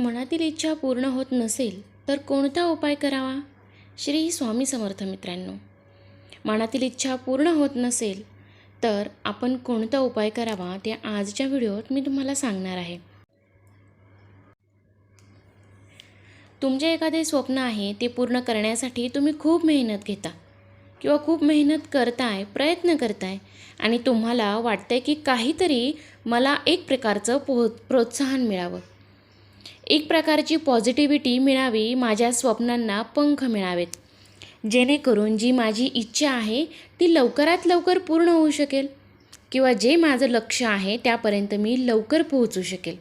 मनातील इच्छा पूर्ण होत नसेल तर कोणता उपाय करावा? श्री स्वामी समर्थ मित्रांनो मनातील इच्छा पूर्ण होत नसेल तर आपण कोणता उपाय करावा ते आजच्या व्हिडिओत मी तुम्हाला सांगणार आहे. तुमचे एखादे स्वप्न आहे ते पूर्ण करण्यासाठी तुम्ही खूप मेहनत घेता किंवा खूप मेहनत करताय प्रयत्न करताय आणि तुम्हाला वाटतंय की काहीतरी मला एक प्रकारचं पोह प्रोत्साहन मिळावं. एक प्रकारची पॉझिटिव्हिटी मिळावी माझ्या स्वप्नांना पंख मिळावेत. जेणेकरून जी माझी इच्छा आहे ती लवकरात लवकर पूर्ण होऊ शकेल. किंवा जे माझं लक्ष आहे त्यापर्यंत मी लवकर पोहोचू शकेल.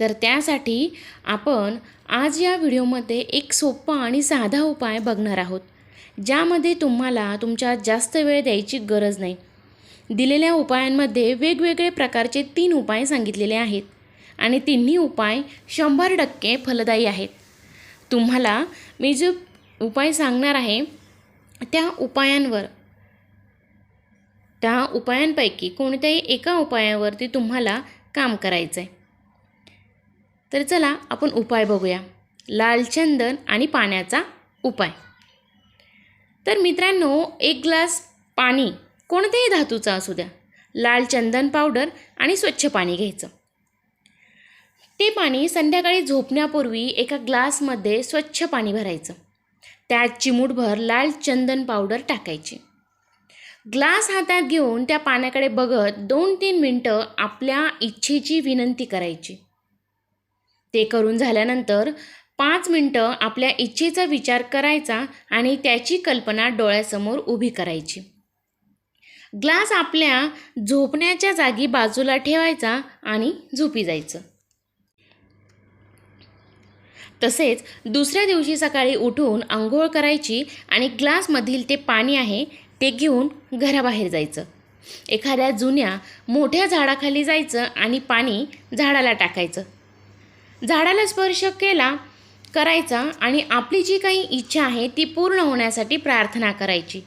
तर त्यासाठी आपण आज या व्हिडिओमध्ये एक सोपा आणि साधा उपाय बघणार आहोत ज्यामध्ये तुम्हाला तुमच्या जास्त वेळ द्यायची गरज नाही. दिलेल्या उपायांमध्ये वेगवेगळे प्रकारचे तीन उपाय सांगितलेले आहेत. आणि तिन्ही उपाय शंभर टक्के फलदायी आहेत. तुम्हाला मी जो उपाय सांगणार आहे त्या उपायांवर त्या उपायांपैकी कोणत्याही एका उपायावरती तुम्हाला काम करायचं आहे तर चला आपण उपाय बघूया. लाल चंदन आणि पाण्याचा उपाय. तर मित्रांनो एक ग्लास पाणी कोणत्याही धातूचा असू द्या. लाल चंदन पावडर आणि स्वच्छ पाणी घ्यायचं. ते पाणी संध्याकाळी झोपण्यापूर्वी एका ग्लासमध्ये स्वच्छ पाणी भरायचं. त्यात चिमूटभर लाल चंदन पावडर टाकायची. ग्लास हातात घेऊन त्या पाण्याकडे बघत दोन तीन मिनटं आपल्या इच्छेची विनंती करायची. ते करून झाल्यानंतर पाच मिनटं आपल्या इच्छेचा विचार करायचा आणि त्याची कल्पना डोळ्यासमोर उभी करायची. ग्लास आपल्या झोपण्याच्या जागी बाजूला ठेवायचा आणि झोपी जायचं. तसेच दुसऱ्या दिवशी सकाळी उठून आंघोळ करायची आणि ग्लासमधील ते पाणी आहे ते घेऊन घराबाहेर जायचं. एखाद्या जुन्या मोठ्या झाडाखाली जायचं आणि पाणी झाडाला टाकायचं. झाडाला स्पर्श केला करायचा आणि आपली जी काही इच्छा आहे ती पूर्ण होण्यासाठी प्रार्थना करायची.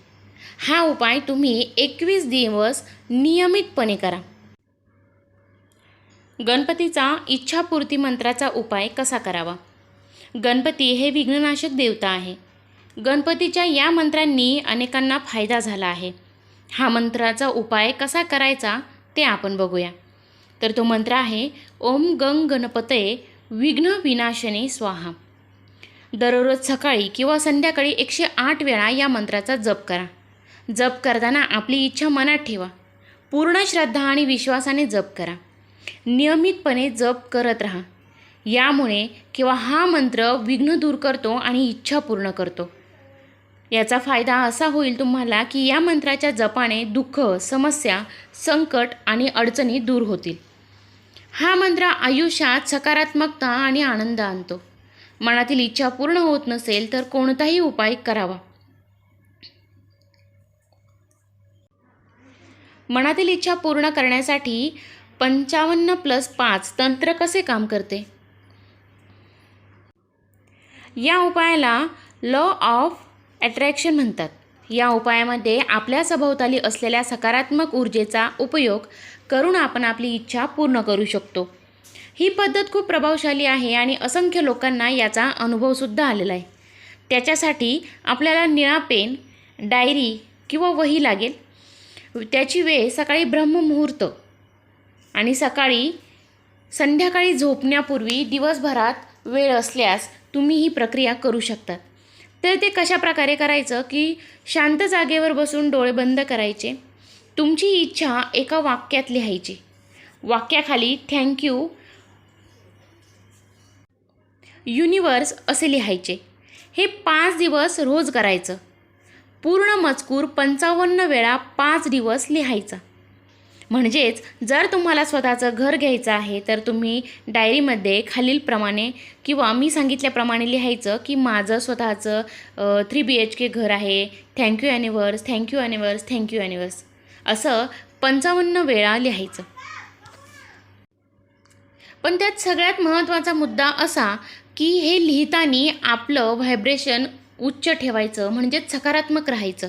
हा उपाय तुम्ही एकवीस दिवस नियमितपणे करा. गणपतीचा इच्छापूर्ती मंत्राचा उपाय कसा करावा? गणपती हे विघ्ननाशक देवता आहे. गणपतीच्या या मंत्रांनी अनेकांना फायदा झाला आहे. हा मंत्राचा उपाय कसा करायचा ते आपण बघूया. तर तो मंत्र आहे ओम गंग गणपतये विघ्न विनाशने स्वाहा. दररोज सकाळी किंवा संध्याकाळी एकशे आठ वेळा या मंत्राचा जप करा. जप करताना आपली इच्छा मनात ठेवा. पूर्ण श्रद्धा आणि विश्वासाने जप करा. नियमितपणे जप करत राहा. यामुळे किंवा हा मंत्र विघ्न दूर करतो आणि इच्छा पूर्ण करतो. याचा फायदा असा होईल तुम्हाला की या मंत्राच्या जपाने दुःख समस्या संकट आणि अडचणी दूर होतील. हा मंत्र आयुष्यात सकारात्मकता आणि आनंद आणतो. मनातील इच्छा पूर्ण होत नसेल तर कोणताही उपाय करावा. मनातील इच्छा पूर्ण करण्यासाठी पंचावन्न प्लस पाच तंत्र कसे काम करते? या उपायाला लॉ ऑफ ॲट्रॅक्शन म्हणतात. या उपायामध्ये आपल्या सभोवताली असलेल्या सकारात्मक ऊर्जेचा उपयोग करून आपण आपली इच्छा पूर्ण करू शकतो. ही पद्धत खूप प्रभावशाली आहे आणि असंख्य लोकांना याचा अनुभवसुद्धा आलेला आहे. त्याच्यासाठी आपल्याला निळा पेन डायरी किंवा वही लागेल. त्याची वेळ सकाळी ब्रह्ममुहूर्त आणि सकाळी संध्याकाळी झोपण्यापूर्वी दिवसभरात वेळ असल्यास तुम्ही ही प्रक्रिया करू शकतात. तर ते कशा प्रकारे करायचं की शांत जागेवर बसून डोळे बंद करायचे. तुमची इच्छा एका वाक्यात लिहायची. वाक्याखाली थँक्यू युनिवर्स असे लिहायचे. हे पाच दिवस रोज करायचं. पूर्ण मजकूर पंचावन्न वेळा पाच दिवस लिहायचा. म्हणजेच जर तुम्हाला स्वतःचं घर घ्यायचं आहे तर तुम्ही डायरीमध्ये खालीलप्रमाणे किंवा मी सांगितल्याप्रमाणे लिहायचं की माझं स्वतःचं थ्री बी एच के घर आहे. Thank you anniversary thank you anniversary thank you anniversary असं पंचावन्न वेळा लिहायचं. पण त्यात सगळ्यात महत्त्वाचा मुद्दा असा की हे लिहिताना आपलं व्हायब्रेशन उच्च ठेवायचं म्हणजेच सकारात्मक राहायचं.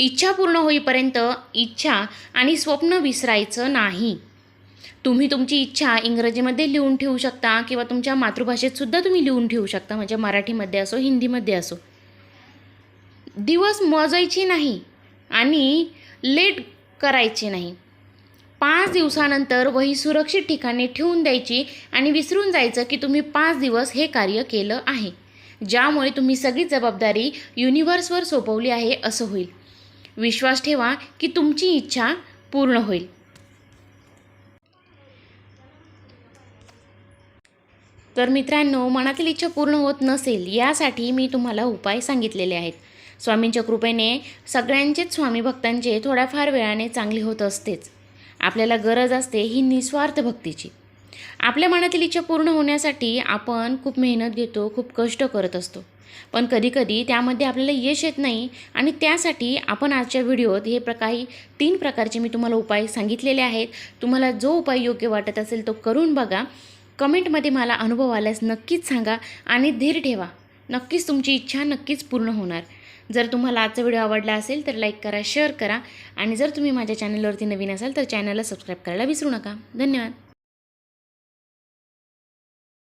इच्छा पूर्ण होईपर्यंत इच्छा आणि स्वप्न विसरायचं नाही. तुम्ही तुमची इच्छा इंग्रजीमध्ये लिहून ठेवू शकता किंवा तुमच्या मातृभाषेतसुद्धा तुम्ही लिहून ठेवू शकता. म्हणजे मराठीमध्ये असो हिंदीमध्ये असो. दिवस मोजायची नाही आणि लेट करायचे नाही. पाच दिवसानंतर वही सुरक्षित ठिकाणी ठेवून द्यायची आणि विसरून जायचं की तुम्ही पाच दिवस हे कार्य केलं आहे. ज्यामुळे तुम्ही सगळी जबाबदारी युनिव्हर्सवर सोपवली आहे असं होईल. विश्वास ठेवा की तुमची इच्छा पूर्ण होईल. तर मित्रांनो मनातील इच्छा पूर्ण होत नसेल यासाठी मी तुम्हाला उपाय सांगितलेले आहेत. स्वामींच्या कृपेने सगळ्यांचेच स्वामी भक्तांचे थोड्याफार वेळाने चांगली होत असतेच. आपल्याला गरज असते ही निस्वार्थ भक्तीची. आपल्या मनातील इच्छा पूर्ण होण्यासाठी आपण खूप मेहनत घेतो खूप कष्ट करत असतो. पण कधीकधी त्यामध्ये आपल्याला यश येत नाही आणि त्यासाठी आपण आजच्या व्हिडिओत हे प्रकाही तीन प्रकारचे मी तुम्हाला उपाय सांगितलेले आहेत. तुम्हाला जो उपाय योग्य वाटत असेल तो करून बघा. कमेंटमध्ये मला अनुभव आल्यास नक्कीच सांगा आणि धीर ठेवा. नक्कीच तुमची इच्छा नक्कीच पूर्ण होणार. जर तुम्हाला आजचा व्हिडिओ आवडला असेल तर लाईक करा शेअर करा आणि जर तुम्ही माझ्या चॅनलवरती नवीन असाल तर चॅनलला सबस्क्राईब करायला विसरू नका. धन्यवाद.